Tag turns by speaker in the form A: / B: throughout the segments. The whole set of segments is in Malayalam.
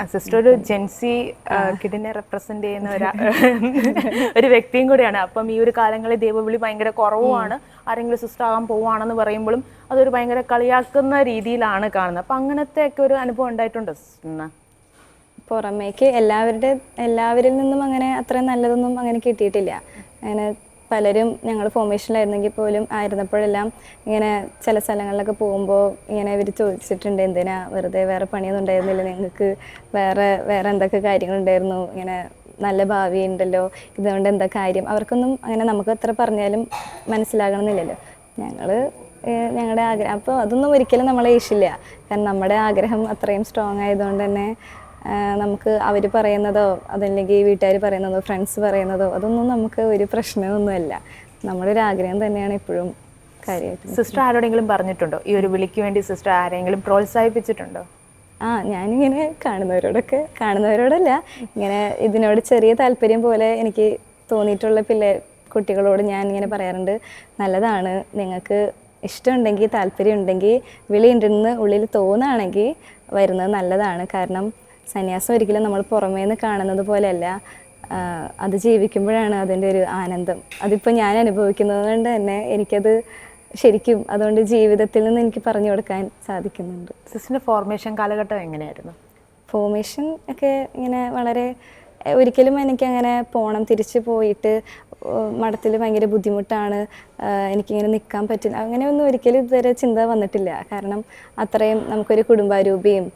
A: സിസ്റ്റർ ഒരു ജെൻസി കിഡിനെ റെപ്രസെന്റ് ചെയ്യുന്ന ഒരാ ഒരു വ്യക്തിയും കൂടിയാണ്. അപ്പം ഈ ഒരു കാലങ്ങളിൽ ദൈവവിളി ഭയങ്കര കുറവുമാണ്. ആരെങ്കിലും സിസ്റ്റർ ആകാൻ പോവുകയാണെന്ന് പറയുമ്പോഴും അതൊരു ഭയങ്കര കളിയാക്കുന്ന രീതിയിലാണ് കാണുന്നത്. അപ്പം അങ്ങനത്തെ ഒക്കെ ഒരു അനുഭവം ഉണ്ടായിട്ടുണ്ട് സിസ്റ്ററിന്
B: പുറമേക്ക് എല്ലാവരുടെ എല്ലാവരിൽ നിന്നും അങ്ങനെ അത്ര നല്ലതൊന്നും അങ്ങനെ കിട്ടിയിട്ടില്ല. അങ്ങനെ പലരും ഞങ്ങൾ ഫോർമേഷനിലായിരുന്നെങ്കിൽ പോലും ആയിരുന്നപ്പോഴെല്ലാം ഇങ്ങനെ ചില സ്ഥലങ്ങളിലൊക്കെ പോകുമ്പോൾ ഇങ്ങനെ ഇവർ ചോദിച്ചിട്ടുണ്ട് എന്തിനാ വെറുതെ വേറെ പണിയൊന്നും ഉണ്ടായിരുന്നില്ല? നിങ്ങൾക്ക് വേറെ വേറെ എന്തൊക്കെ കാര്യങ്ങളുണ്ടായിരുന്നു? ഇങ്ങനെ നല്ല ഭാവി ഉണ്ടല്ലോ. ഇതുകൊണ്ട് എന്താ കാര്യം? അവർക്കൊന്നും അങ്ങനെ നമുക്ക് എത്ര പറഞ്ഞാലും മനസ്സിലാകണമെന്നില്ലല്ലോ. ഞങ്ങൾ ഞങ്ങളുടെ ആഗ്രഹം. അപ്പോൾ അതൊന്നും ഒരിക്കലും നമ്മളെ ഇഷില്ല കാരണം നമ്മുടെ ആഗ്രഹം അത്രയും സ്ട്രോങ് ആയതുകൊണ്ട് തന്നെ നമുക്ക് അവർ പറയുന്നതോ അതല്ലെങ്കിൽ വീട്ടുകാർ പറയുന്നതോ ഫ്രണ്ട്സ് പറയുന്നതോ അതൊന്നും നമുക്ക് ഒരു പ്രശ്നമൊന്നുമല്ല. നമ്മുടെ ഒരു ആഗ്രഹം തന്നെയാണ് എപ്പോഴും കാര്യമായിട്ട്
A: സിസ്റ്റർ ആരോടെങ്കിലും പറഞ്ഞിട്ടുണ്ടോ? ഈ ഒരു വിളിക്ക് വേണ്ടി സിസ്റ്റർ ആരെങ്കിലും പ്രോത്സാഹിപ്പിച്ചിട്ടുണ്ടോ?
B: ആ ഞാനിങ്ങനെ കാണുന്നവരോടൊക്കെ കാണുന്നവരോടല്ല. ഇങ്ങനെ ഇതിനോട് ചെറിയ താല്പര്യം പോലെ എനിക്ക് തോന്നിയിട്ടുള്ള പിള്ളേ കുട്ടികളോട് ഞാൻ ഇങ്ങനെ പറയാറുണ്ട്. നല്ലതാണ്. നിങ്ങൾക്ക് ഇഷ്ടമുണ്ടെങ്കിൽ താല്പര്യം ഉണ്ടെങ്കിൽ വിളിയുണ്ടെന്ന് ഉള്ളിൽ തോന്നുകയാണെങ്കിൽ വരുന്നത് നല്ലതാണ്. കാരണം സന്യാസം ഒരിക്കലും നമ്മൾ പുറമേ നിന്ന് കാണുന്നത് പോലെയല്ല. അത് ജീവിക്കുമ്പോഴാണ് അതിന്റെ ഒരു ആനന്ദം. അതിപ്പോൾ ഞാൻ അനുഭവിക്കുന്നത് കൊണ്ട് തന്നെ എനിക്കത് ശരിക്കും അതുകൊണ്ട് ജീവിതത്തിൽ നിന്ന് എനിക്ക് പറഞ്ഞു കൊടുക്കാൻ സാധിക്കുന്നുണ്ട്.
A: സിസ്റ്ററിന്റെ ഫോർമേഷൻ കാലഘട്ടം എങ്ങനെയായിരുന്നു?
B: ഫോർമേഷൻ ഒക്കെ ഇങ്ങനെ വളരെ ഒരിക്കലും എനിക്ക് അങ്ങനെ പോണം തിരിച്ച് പോയിട്ട് മഠത്തിൽ ഭയങ്കര ബുദ്ധിമുട്ടാണ് എനിക്കിങ്ങനെ നിൽക്കാൻ പറ്റില്ല. അങ്ങനെയൊന്നും ഒരിക്കലും ഇതുവരെ ചിന്ത വന്നിട്ടില്ല. കാരണം അത്രയും നമുക്കൊരു കുടുംബാരൂപിയും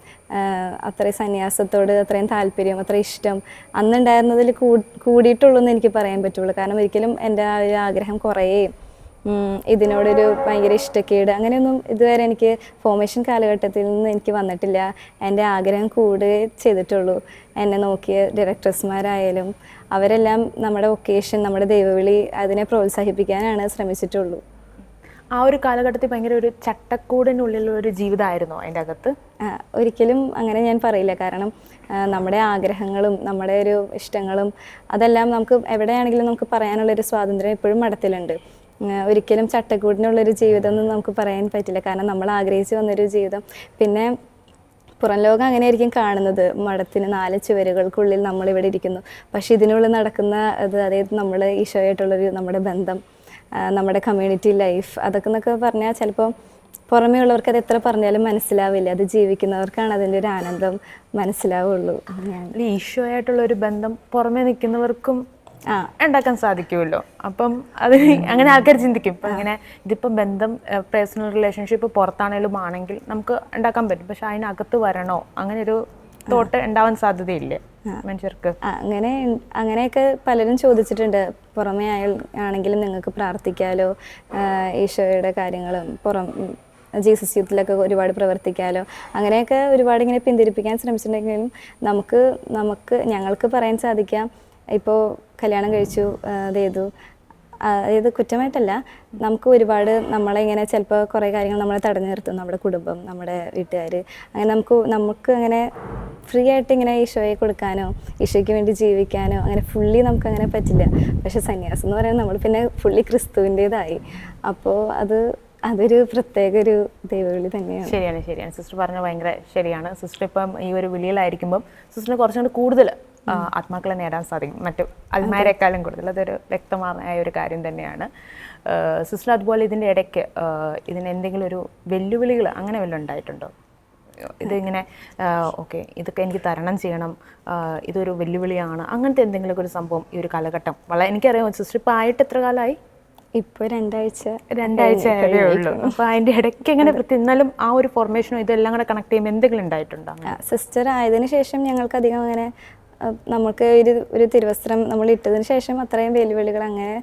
B: അത്രയും സന്യാസത്തോട് അത്രയും താല്പര്യം അത്രയും ഇഷ്ടം അന്നുണ്ടായിരുന്നതിൽ കൂ കൂടിയിട്ടുള്ളൂ എന്ന് എനിക്ക് പറയാൻ പറ്റുള്ളൂ. കാരണം ഒരിക്കലും എന്റെ ആ ഒരു ആഗ്രഹം കുറയുകയും ഇതിനോടൊരു ഭയങ്കര ഇഷ്ടക്കേട് അങ്ങനെയൊന്നും ഇതുവരെ എനിക്ക് ഫോർമേഷൻ കാലഘട്ടത്തിൽ നിന്ന് എനിക്ക് വന്നിട്ടില്ല. എന്റെ ആഗ്രഹം കൂടുകയേ ചെയ്തിട്ടുള്ളൂ. എന്നെ നോക്കിയ ഡയറക്ടേഴ്സ്മാരായാലും അവരെല്ലാം നമ്മുടെ വൊക്കേഷൻ നമ്മുടെ ദൈവവിളി അതിനെ പ്രോത്സാഹിപ്പിക്കാനാണ് ശ്രമിച്ചിട്ടുള്ളൂ.
A: ആ ഒരു കാലഘട്ടത്തിൽ ഭയങ്കര ഒരു ചട്ടക്കൂടിനുള്ളിലുള്ള ഒരു ജീവിതമായിരുന്നോ അതിന്റെ അകത്ത്?
B: ഒരിക്കലും അങ്ങനെ ഞാൻ പറയില്ല. കാരണം നമ്മുടെ ആഗ്രഹങ്ങളും നമ്മുടെ ഒരു ഇഷ്ടങ്ങളും അതെല്ലാം നമുക്ക് എവിടെയാണെങ്കിലും നമുക്ക് പറയാനുള്ളൊരു സ്വാതന്ത്ര്യം എപ്പോഴും മഠത്തിലുണ്ട്. ഒരിക്കലും ചട്ടക്കൂടിനുള്ളൊരു ജീവിതം എന്ന് നമുക്ക് പറയാൻ പറ്റില്ല. കാരണം നമ്മൾ ആഗ്രഹിച്ച് വന്നൊരു ജീവിതം. പിന്നെ പുറം ലോകം അങ്ങനെ ആയിരിക്കും കാണുന്നത്. മഠത്തിന് നാല് ചുവരുകൾക്കുള്ളിൽ നമ്മളിവിടെ ഇരിക്കുന്നു. പക്ഷെ ഇതിനുള്ളിൽ നടക്കുന്ന അത് അതായത് നമ്മൾ ഈശോയായിട്ടുള്ളൊരു നമ്മുടെ ബന്ധം നമ്മുടെ കമ്മ്യൂണിറ്റി ലൈഫ് അതൊക്കെ എന്നൊക്കെ പറഞ്ഞാൽ ചിലപ്പോൾ പുറമേ ഉള്ളവർക്ക് അത് എത്ര പറഞ്ഞാലും മനസ്സിലാവില്ല. അത് ജീവിക്കുന്നവർക്കാണ് അതിന്റെ ഒരു ആനന്ദം മനസ്സിലാവുള്ളൂ.
A: ഈശോയായിട്ടുള്ള ഒരു ബന്ധം പുറമേ നിൽക്കുന്നവർക്കും ഉണ്ടാക്കാൻ സാധിക്കുമല്ലോ. അപ്പം അത് അങ്ങനെ ആൾക്കാർ ചിന്തിക്കും. ഇപ്പം ഇങ്ങനെ ഇതിപ്പം ബന്ധം പേഴ്സണൽ റിലേഷൻഷിപ്പ് പുറത്താണേലും ആണെങ്കിൽ നമുക്ക് ഉണ്ടാക്കാൻ പറ്റും. പക്ഷെ അതിനകത്ത് വരണോ? അങ്ങനെ ഒരു തോട്ട് ഉണ്ടാവാൻ സാധ്യതയില്ലേ മനുഷ്യർക്ക്.
B: അങ്ങനെ അങ്ങനെയൊക്കെ പലരും ചോദിച്ചിട്ടുണ്ട്. പുറമേ ആയ ആണെങ്കിലും നിങ്ങൾക്ക് പ്രാർത്ഥിക്കാലോ ഈശോയുടെ കാര്യങ്ങളും പുറം ജീസസ് യൂത്തിലൊക്കെ ഒരുപാട് പ്രവർത്തിക്കാലോ അങ്ങനെയൊക്കെ ഒരുപാട് ഇങ്ങനെ പിന്തിരിപ്പിക്കാൻ ശ്രമിച്ചിട്ടുണ്ടെങ്കിലും നമുക്ക് നമുക്ക് ഞങ്ങൾക്ക് പറയാൻ സാധിക്കാം. ഇപ്പോൾ കല്യാണം കഴിച്ചു അത് ചെയ്തു. അതായത് കുറ്റമായിട്ടല്ല നമുക്ക് ഒരുപാട് നമ്മളെ ഇങ്ങനെ ചിലപ്പോൾ കുറേ കാര്യങ്ങൾ നമ്മളെ തടഞ്ഞു നിർത്തും നമ്മുടെ കുടുംബം നമ്മുടെ വീട്ടുകാർ അങ്ങനെ നമുക്ക് നമുക്ക് അങ്ങനെ ഫ്രീ ആയിട്ട് ഇങ്ങനെ ഈശോയെ കൊടുക്കാനോ ഈശോയ്ക്ക് വേണ്ടി ജീവിക്കാനോ അങ്ങനെ ഫുള്ളി നമുക്ക് അങ്ങനെ പറ്റില്ല. പക്ഷേ സന്യാസം എന്ന് പറയുന്നത് നമ്മൾ പിന്നെ ഫുള്ളി ക്രിസ്തുവിന്റേതായി അപ്പോൾ അത് അതൊരു പ്രത്യേക ഒരു ദൈവവിളി തന്നെയാണ്.
A: ശരിയാണ് ശരിയാണ്. സിസ്റ്റർ പറഞ്ഞത് ഭയങ്കര ശരിയാണ്. സിസ്റ്റർ ഇപ്പം ഈ ഒരു വിളിയിലായിരിക്കുമ്പം സിസ്റ്ററിന് കുറച്ചുകൂടി കൂടുതൽ ആത്മാക്കളെ നേടാൻ സാധിക്കും. മറ്റു അൽമാരെക്കാളും കൂടുതൽ. അതൊരു വ്യക്തമായ ഒരു കാര്യം തന്നെയാണ്. സിസ്റ്റർ അതുപോലെ ഇതിന്റെ ഇടയ്ക്ക് ഇതിന് എന്തെങ്കിലും ഒരു വെല്ലുവിളികൾ അങ്ങനെ വല്ലതും ഉണ്ടായിട്ടുണ്ടോ? ഇതിങ്ങനെ ഓക്കെ ഇതൊക്കെ എനിക്ക് തരണം ചെയ്യണം ഇതൊരു വെല്ലുവിളിയാണ്. അങ്ങനത്തെ എന്തെങ്കിലുമൊക്കെ ഒരു സംഭവം ഈ ഒരു കാലഘട്ടം. വളരെ എനിക്കറിയാം സിസ്റ്റർ ഇപ്പോൾ ആയിട്ട് എത്ര കാലമായി?
B: ഇപ്പോൾ രണ്ടാഴ്ച
A: രണ്ടാഴ്ച അപ്പോൾ ഉള്ളൂ. അപ്പൊ അതിന്റെ ഇടയ്ക്ക് എങ്ങനെ എന്നാലും ആ ഒരു ഫോർമേഷനും ഇതെല്ലാം കൂടെ കണക്ട് ചെയ്യുമ്പോൾ എന്തെങ്കിലും ഉണ്ടായിട്ടുണ്ടോ
B: സിസ്റ്റർ ആയതിനു ശേഷം ഞങ്ങൾക്ക് അധികം അങ്ങനെ നമുക്ക് ഒരു ഒരു തിരുവസ്ത്രം നമ്മൾ ഇട്ടതിന് ശേഷം അത്രയും വെല്ലുവിളികൾ അങ്ങനെ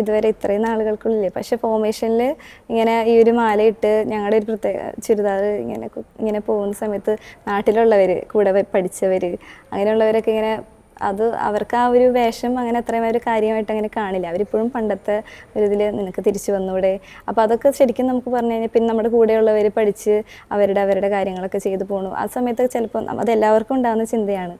B: ഇതുവരെ ഇത്രയും നാളുകൾക്കുള്ളില്ലേ പക്ഷെ ഫോമേഷനിൽ ഇങ്ങനെ ഈ ഒരു മാല ഇട്ട് ഞങ്ങളുടെ ഒരു പ്രത്യേക ചുരിദാർ ഇങ്ങനെ ഇങ്ങനെ പോകുന്ന സമയത്ത് നാട്ടിലുള്ളവർ കൂടെ പഠിച്ചവർ അങ്ങനെയുള്ളവരൊക്കെ ഇങ്ങനെ അത് അവർക്ക് ആ ഒരു വേഷം അങ്ങനെ അത്രയും ഒരു കാര്യമായിട്ട് അങ്ങനെ കാണില്ല. അവരിപ്പോഴും പണ്ടത്തെ ഒരു ഇതിൽ നിനക്ക് തിരിച്ചു വന്നൂടെ. അപ്പോൾ അതൊക്കെ ശരിക്കും നമുക്ക് പറഞ്ഞു കഴിഞ്ഞാൽ പിന്നെ നമ്മുടെ കൂടെയുള്ളവർ പഠിച്ച് അവരുടെ അവരുടെ കാര്യങ്ങളൊക്കെ ചെയ്തു പോകണു ആ സമയത്ത് ചിലപ്പോൾ അത് എല്ലാവർക്കും ഉണ്ടാകുന്ന ചിന്തയാണ്.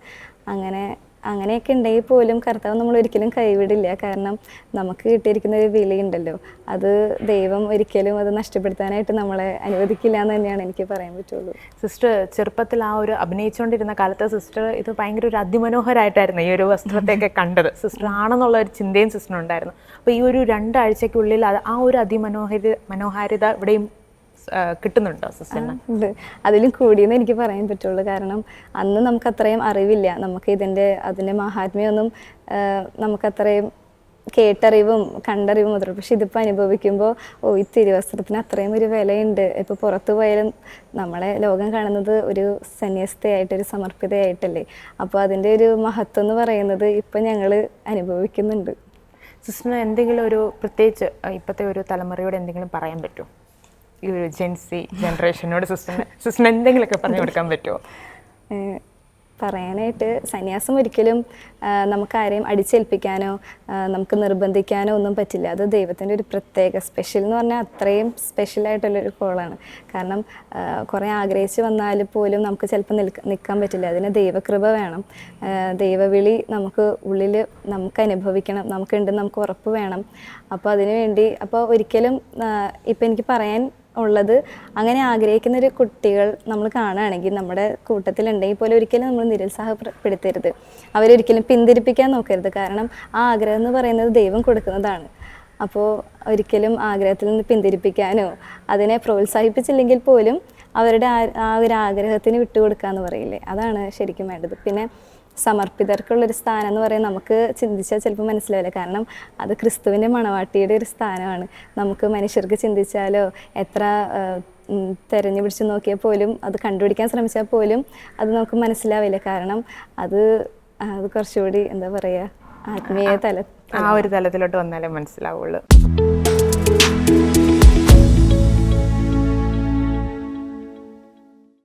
B: അങ്ങനെ അങ്ങനെയൊക്കെ ഉണ്ടെങ്കിൽ പോലും കർത്താവ് നമ്മൾ ഒരിക്കലും കൈവിടില്ല. കാരണം നമുക്ക് കിട്ടിയിരിക്കുന്ന ഒരു വിലയുണ്ടല്ലോ. അത് ദൈവം ഒരിക്കലും അത് നഷ്ടപ്പെടുത്താനായിട്ട് നമ്മളെ അനുവദിക്കില്ല എന്ന് തന്നെയാണ് എനിക്ക് പറയാൻ പറ്റുള്ളൂ.
A: സിസ്റ്റർ ചെറുപ്പത്തിൽ ആ ഒരു അഭിനയിച്ചുകൊണ്ടിരുന്ന കാലത്ത് സിസ്റ്റർ ഇത് ഭയങ്കര ഒരു അതിമനോഹരമായിട്ടായിരുന്നു ഈ ഒരു വസ്ത്രത്തെയൊക്കെ കണ്ടത്. സിസ്റ്റർ ആണെന്നുള്ള ഒരു ചിന്തയും സിസ്റ്റർ ഉണ്ടായിരുന്നു. അപ്പോൾ ഈ ഒരു രണ്ടാഴ്ചയ്ക്കുള്ളിൽ ആ ഒരു അതിമനോഹര മനോഹാരിത ഇവിടെയും കിട്ടുന്നുണ്ടോ സിസ്റ്ററിന്?
B: അതിലും കൂടിയെന്ന് എനിക്ക് പറയാൻ പറ്റുള്ളൂ. കാരണം അന്ന് നമുക്ക് അത്രയും അറിവില്ല. നമുക്ക് ഇതിന്റെ അതിന്റെ മഹാത്മ്യമൊന്നും നമുക്കത്രയും കേട്ടറിവും കണ്ടറിവും മാത്രമേ പക്ഷെ ഇതിപ്പോൾ അനുഭവിക്കുമ്പോൾ ഓ ഈ തിരുവസ്ത്രത്തിന് അത്രയും ഒരു വിലയുണ്ട്. ഇപ്പോൾ പുറത്തു പോയാലും നമ്മളെ ലോകം കാണുന്നത് ഒരു സന്യസ്തയായിട്ട് ഒരു സമർപ്പിതയായിട്ടല്ലേ? അപ്പോൾ അതിന്റെ ഒരു മഹത്വം എന്ന് പറയുന്നത് ഇപ്പം ഞങ്ങൾ അനുഭവിക്കുന്നുണ്ട്.
A: സിസ്റ്ററിന് എന്തെങ്കിലും ഒരു പ്രത്യേകിച്ച് ഇപ്പോഴത്തെ ഒരു തലമുറയോട് എന്തെങ്കിലും പറയാൻ പറ്റുമോ? ഈ ഒരു ജെൻസി ജനറേഷനോട് സിസ്റ്ററിന് സിസ്റ്ററിന് എന്തെങ്കിലുമൊക്കെ പറഞ്ഞു കൊടുക്കാൻ പറ്റുമോ?
B: പറയാനായിട്ട് സന്യാസം ഒരിക്കലും നമുക്ക് ആരെയും അടിച്ചേൽപ്പിക്കാനോ നമുക്ക് നിർബന്ധിക്കാനോ ഒന്നും പറ്റില്ല. അത് ദൈവത്തിന്റെ ഒരു പ്രത്യേക സ്പെഷ്യൽ എന്ന് പറഞ്ഞാൽ അത്രയും സ്പെഷ്യലായിട്ടുള്ളൊരു കോളാണ് കാരണം കുറേ ആഗ്രഹിച്ച് വന്നാൽ പോലും നമുക്ക് ചിലപ്പോൾ നിൽക്ക നിൽക്കാൻ പറ്റില്ല. അതിന് ദൈവകൃപ വേണം. ദൈവവിളി നമുക്ക് ഉള്ളിൽ നമുക്ക് അനുഭവിക്കണം. നമുക്കുണ്ടെന്ന് നമുക്ക് ഉറപ്പ് വേണം. അപ്പോൾ അതിനു വേണ്ടി അപ്പോൾ ഒരിക്കലും ഇപ്പം എനിക്ക് പറയാൻ ഉള്ളത്. അങ്ങനെ ആഗ്രഹിക്കുന്ന ഒരു കുട്ടികൾ നമ്മൾ കാണുകയാണെങ്കിൽ നമ്മുടെ കൂട്ടത്തിലുണ്ടെങ്കിൽ പോലും ഒരിക്കലും നമ്മൾ നിരുത്സാഹപ്പെടുത്തരുത്. അവരൊരിക്കലും പിന്തിരിപ്പിക്കാൻ നോക്കരുത്. കാരണം ആ ആഗ്രഹം എന്ന് പറയുന്നത് ദൈവം കൊടുക്കുന്നതാണ്. അപ്പോൾ ഒരിക്കലും ആഗ്രഹത്തിൽ നിന്ന് പിന്തിരിപ്പിക്കാനോ അതിനെ പ്രോത്സാഹിപ്പിച്ചില്ലെങ്കിൽ പോലും അവരുടെ ആ ഒരു ആഗ്രഹത്തിന് വിട്ടുകൊടുക്കുക എന്ന് പറയില്ലേ? അതാണ് ശരിക്കും വേണ്ടത്. പിന്നെ സമർപ്പിതർക്കുള്ളൊരു സ്ഥാനം എന്ന് പറയുന്നത് നമുക്ക് ചിന്തിച്ചാൽ ചിലപ്പോൾ മനസ്സിലാവില്ല. കാരണം അത് ക്രിസ്തുവിന്റെ മണവാട്ടിയുടെ ഒരു സ്ഥാനമാണ്. നമുക്ക് മനുഷ്യർക്ക് ചിന്തിച്ചാലോ എത്ര തിരഞ്ഞു പിടിച്ച് നോക്കിയാൽ പോലും അത് കണ്ടുപിടിക്കാൻ ശ്രമിച്ചാൽ പോലും അത് നമുക്ക് മനസ്സിലാവില്ല. കാരണം അത് അത് കുറച്ചുകൂടി എന്താ പറയുക ആത്മീയ തല
A: ആ ഒരു തലത്തിലോട്ട് വന്നാലേ മനസ്സിലാവുള്ളൂ.